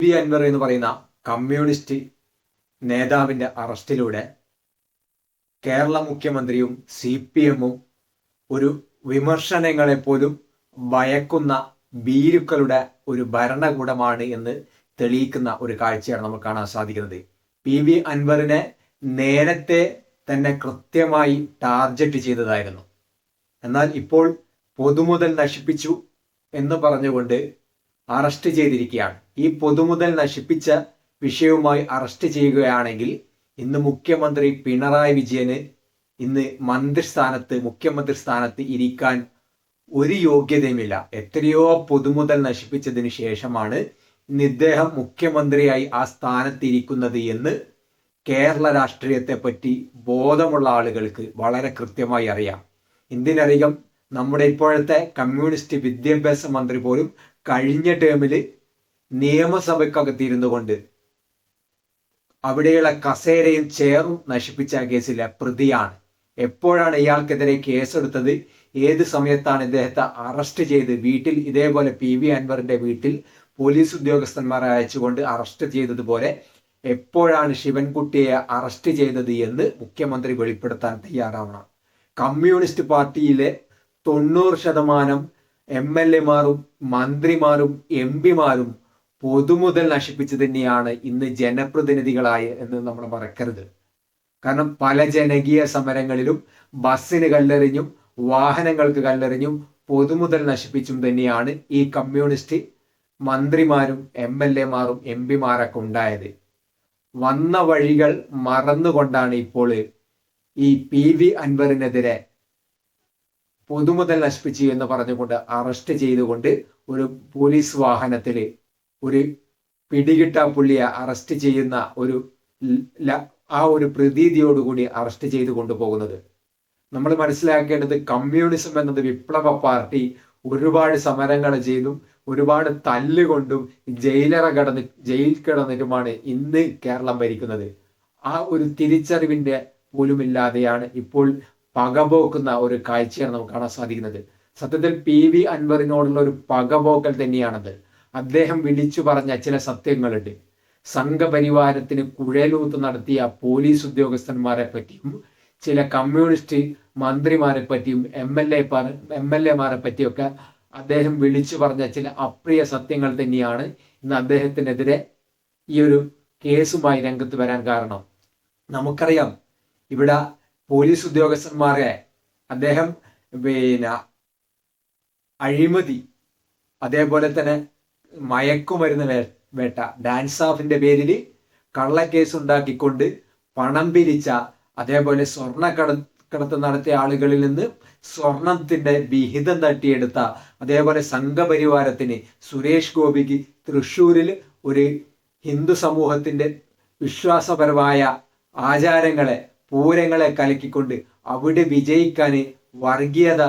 P Anwar എന്ന് പറയുന്ന communist നേതാവിന്റെ അറസ്റ്റിലൂടെ കേരള മുഖ്യമന്ത്രിയും സി പി എമ്മും ഒരു വിമർശനങ്ങളെ പോലും ഭയക്കുന്ന ഭീരുക്കളുടെ ഒരു ഭരണകൂടമാണ് എന്ന് തെളിയിക്കുന്ന ഒരു കാഴ്ചയാണ് നമുക്ക് കാണാൻ സാധിക്കുന്നത്. പി വി അൻവറിനെ നേരത്തെ തന്നെ കൃത്യമായി ടാർജറ്റ് ചെയ്തതായിരുന്നു. എന്നാൽ ഇപ്പോൾ പൊതുമുതൽ നശിപ്പിച്ചു എന്ന് പറഞ്ഞുകൊണ്ട് അറസ്റ്റ് ചെയ്തിരിക്കുകയാണ്. ഈ പൊതുമുതൽ നശിപ്പിച്ച വിഷയവുമായി അറസ്റ്റ് ചെയ്യുകയാണെങ്കിൽ ഇന്ന് മുഖ്യമന്ത്രി പിണറായി വിജയന് ഇന്ന് മന്ത്രിസ്ഥാനത്ത് മുഖ്യമന്ത്രി സ്ഥാനത്ത് ഇരിക്കാൻ ഒരു യോഗ്യതയുമില്ല. എത്രയോ പൊതുമുതൽ നശിപ്പിച്ചതിന് ശേഷമാണ് ഇന്ന് ഇദ്ദേഹം മുഖ്യമന്ത്രിയായി ആ സ്ഥാനത്തിരിക്കുന്നത് എന്ന് കേരള രാഷ്ട്രീയത്തെ പറ്റി ബോധമുള്ള ആളുകൾക്ക് വളരെ കൃത്യമായി അറിയാം. എന്തിനധികം നമ്മുടെ ഇപ്പോഴത്തെ കമ്മ്യൂണിസ്റ്റ് വിദ്യാഭ്യാസ മന്ത്രി പോലും കഴിഞ്ഞ ടേമിൽ നിയമസഭയ്ക്കകത്തിരുന്നു കൊണ്ട് അവിടെയുള്ള കസേരയും ചെയറും നശിപ്പിച്ച കേസിലെ പ്രതിയാണ്. എപ്പോഴാണ് ഇയാൾക്കെതിരെ കേസെടുത്തത് ഏത് സമയത്താണ് ഇദ്ദേഹത്തെ അറസ്റ്റ് ചെയ്ത്? വീട്ടിൽ ഇതേപോലെ പി വി അൻവറിന്റെ വീട്ടിൽ പോലീസ് ഉദ്യോഗസ്ഥന്മാരെ അയച്ചുകൊണ്ട് അറസ്റ്റ് ചെയ്തതുപോലെ എപ്പോഴാണ് ശിവൻകുട്ടിയെ അറസ്റ്റ് ചെയ്തത് എന്ന് മുഖ്യമന്ത്രി വെളിപ്പെടുത്താൻ തയ്യാറാവണം. കമ്മ്യൂണിസ്റ്റ് പാർട്ടിയിലെ തൊണ്ണൂറ് ശതമാനം എം എൽ എമാരും മന്ത്രിമാരും എം പിമാരും പൊതുമുതൽ നശിപ്പിച്ചു തന്നെയാണ് ഇന്ന് ജനപ്രതിനിധികളായ എന്ന് നമ്മൾ മറക്കരുത്. കാരണം പല ജനകീയ സമരങ്ങളിലും ബസ്സിന് കല്ലെറിഞ്ഞും വാഹനങ്ങൾക്ക് കല്ലെറിഞ്ഞും പൊതുമുതൽ നശിപ്പിച്ചും തന്നെയാണ് ഈ കമ്മ്യൂണിസ്റ്റ് മന്ത്രിമാരും എം എൽ എമാരും എം പിമാരൊക്കെ ഉണ്ടായത്. വന്ന വഴികൾ മറന്നുകൊണ്ടാണ് ഇപ്പോൾ ഈ പി വി അൻവറിനെതിരെ പൊതുമുതൽ നശിപ്പിച്ചു എന്ന് പറഞ്ഞുകൊണ്ട് അറസ്റ്റ് ചെയ്തുകൊണ്ട് ഒരു പോലീസ് വാഹനത്തിൽ ഒരു പിടികിട്ട പുള്ളിയെ അറസ്റ്റ് ചെയ്യുന്ന ഒരു ആ ഒരു പ്രതീതിയോടുകൂടി അറസ്റ്റ് ചെയ്തു കൊണ്ടുപോകുന്നത്. നമ്മൾ മനസ്സിലാക്കേണ്ടത് കമ്മ്യൂണിസം എന്നത് വിപ്ലവ പാർട്ടി ഒരുപാട് സമരങ്ങൾ ചെയ്തും ഒരുപാട് തല്ലുകൊണ്ടും ജയിലറ കടന്ന് ജയിൽ കിടന്നിട്ടുമാണ് ഇന്ന് കേരളം ഭരിക്കുന്നത്. ആ ഒരു തിരിച്ചറിവിന്റെ പോലുമില്ലാതെയാണ് ഇപ്പോൾ പകപോക്കുന്ന ഒരു കാഴ്ചയാണ് നമുക്ക് കാണാൻ സാധിക്കുന്നത്. സത്യത്തിൽ പി വി അൻവറിനോടുള്ള ഒരു പകപോക്കൽ തന്നെയാണത്. അദ്ദേഹം വിളിച്ചു പറഞ്ഞ ചില സത്യങ്ങളുണ്ട്. സംഘപരിവാരത്തിന് കുഴലൂത്ത് നടത്തിയ പോലീസ് ഉദ്യോഗസ്ഥന്മാരെ പറ്റിയും ചില കമ്മ്യൂണിസ്റ്റ് മന്ത്രിമാരെ പറ്റിയും M L A M L എമാരെ പറ്റിയൊക്കെ അദ്ദേഹം വിളിച്ചു പറഞ്ഞ ചില അപ്രിയ സത്യങ്ങൾ തന്നെയാണ് ഇന്ന് അദ്ദേഹത്തിനെതിരെ ഈ ഒരു കേസുമായി രംഗത്ത് വരാൻ കാരണം. നമുക്കറിയാം ഇവിടെ പോലീസ് ഉദ്യോഗസ്ഥന്മാരെ അദ്ദേഹം പിന്നെ അഴിമതി അതേപോലെ തന്നെ മയക്കുമരുന്ന് വേട്ട ഡാൻസ് ഓഫിന്റെ പേരിൽ കള്ളക്കേസ് ഉണ്ടാക്കിക്കൊണ്ട് പണം പിരിച്ച അതേപോലെ സ്വർണ കട കടത്ത് നടത്തിയ ആളുകളിൽ നിന്ന് സ്വർണത്തിന്റെ വിഹിതം തട്ടിയെടുത്ത അതേപോലെ സംഘപരിവാരത്തിന് സുരേഷ് ഗോപിക്ക് തൃശ്ശൂരിൽ ഒരു ഹിന്ദു സമൂഹത്തിന്റെ വിശ്വാസപരമായ ആചാരങ്ങളെ പൂരങ്ങളെ കലക്കിക്കൊണ്ട് അവിടെ വിജയിക്കാൻ വർഗീയത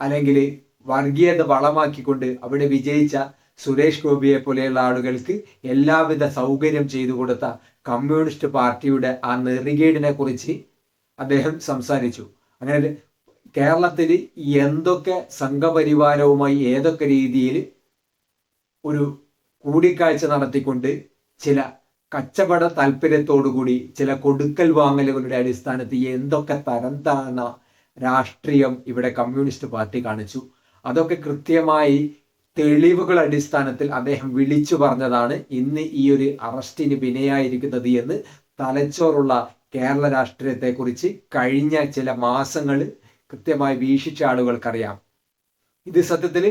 അല്ലെങ്കിൽ വർഗീയത വളമാക്കിക്കൊണ്ട് അവിടെ വിജയിച്ച സുരേഷ് ഗോപിയെ പോലെയുള്ള ആളുകൾക്ക് എല്ലാവിധ സൗകര്യം ചെയ്തു കൊടുത്ത കമ്മ്യൂണിസ്റ്റ് പാർട്ടിയുടെ ആ നെറികേടിനെ കുറിച്ച് അദ്ദേഹം സംസാരിച്ചു. അങ്ങനെ കേരളത്തിൽ എന്തൊക്കെ സംഘപരിവാരവുമായി ഏതൊക്കെ രീതിയിൽ ഒരു കൂടിക്കാഴ്ച നടത്തിക്കൊണ്ട് ചില കച്ചവട താല്പര്യത്തോടുകൂടി ചില കൊടുക്കൽ വാങ്ങലുകളുടെ അടിസ്ഥാനത്തിൽ എന്തൊക്കെ തരം താണ രാഷ്ട്രീയം ഇവിടെ കമ്മ്യൂണിസ്റ്റ് പാർട്ടി കാണിച്ചു. അതൊക്കെ കൃത്യമായി തെളിവുകൾ അടിസ്ഥാനത്തിൽ അദ്ദേഹം വിളിച്ചു പറഞ്ഞതാണ് ഇന്ന് ഈ ഒരു അറസ്റ്റിന് വിനയായിരിക്കുന്നത് എന്ന് തലച്ചോറുള്ള കേരള രാഷ്ട്രീയത്തെക്കുറിച്ച് കഴിഞ്ഞ ചില മാസങ്ങൾ കൃത്യമായി വീക്ഷിച്ച ആളുകൾക്കറിയാം. ഇത് സത്യത്തിൽ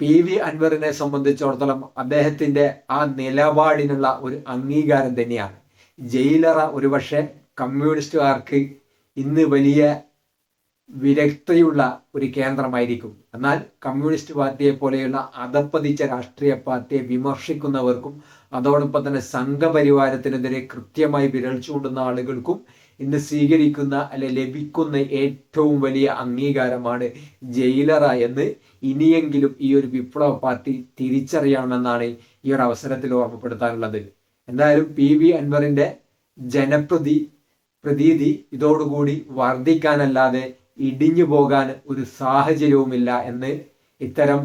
പി വി അൻവറിനെ സംബന്ധിച്ചിടത്തോളം അദ്ദേഹത്തിന്റെ ആ നിലപാടിനുള്ള ഒരു അംഗീകാരം തന്നെയാണ്. ജയിലറ ഒരുപക്ഷെ കമ്മ്യൂണിസ്റ്റുകാർക്ക് ഇന്ന് വലിയ വിരക്തയുള്ള ഒരു കേന്ദ്രമായിരിക്കും. എന്നാൽ കമ്മ്യൂണിസ്റ്റ് പാർട്ടിയെ പോലെയുള്ള അധപ്പതിച്ച രാഷ്ട്രീയ പാർട്ടിയെ വിമർശിക്കുന്നവർക്കും അതോടൊപ്പം തന്നെ സംഘപരിവാരത്തിനെതിരെ കൃത്യമായി വിരൽ ചൂണ്ടുന്ന ആളുകൾക്കും ഇന്ന് സ്വീകരിക്കുന്ന അല്ലെ ലഭിക്കുന്ന ഏറ്റവും വലിയ അംഗീകാരമാണ് ജയിലറ എന്ന് ഇനിയെങ്കിലും ഈ ഒരു വിപ്ലവ പാർട്ടി തിരിച്ചറിയണമെന്നാണ് ഈ ഒരു അവസരത്തിൽ ഓർമ്മപ്പെടുത്താനുള്ളത് എന്തായാലും പി വി അൻവറിന്റെ ജനപ്രതി പ്രതീതി ഇതോടുകൂടി വർദ്ധിക്കാനല്ലാതെ ഇടിഞ്ഞു പോകാൻ ഒരു സാഹചര്യവുമില്ല എന്ന് ഇത്തരം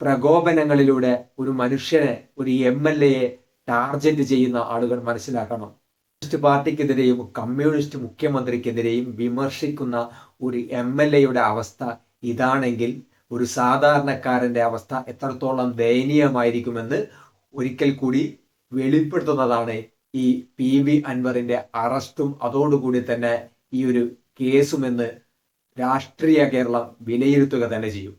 പ്രകോപനങ്ങളിലൂടെ ഒരു മനുഷ്യനെ ഒരു എം എൽ എയെ ടാർഗറ്റ് ചെയ്യുന്ന ആളുകൾ മനസ്സിലാക്കണം. കമ്മ്യൂണിസ്റ്റ് പാർട്ടിക്കെതിരെയും കമ്മ്യൂണിസ്റ്റ് മുഖ്യമന്ത്രിക്കെതിരെയും വിമർശിക്കുന്ന ഒരു എം എൽ എയുടെ അവസ്ഥ ഇതാണെങ്കിൽ ഒരു സാധാരണക്കാരന്റെ അവസ്ഥ എത്രത്തോളം ദയനീയമായിരിക്കുമെന്ന് ഒരിക്കൽ കൂടി വെളിപ്പെടുത്തുന്നതാണ് ഈ പി വി അൻവറിന്റെ അറസ്റ്റും അതോടുകൂടി തന്നെ ഈ ഒരു കേസുമെന്ന് രാഷ്ട്രീയ കേരളം വിലയിരുത്തുക തന്നെ ചെയ്യും.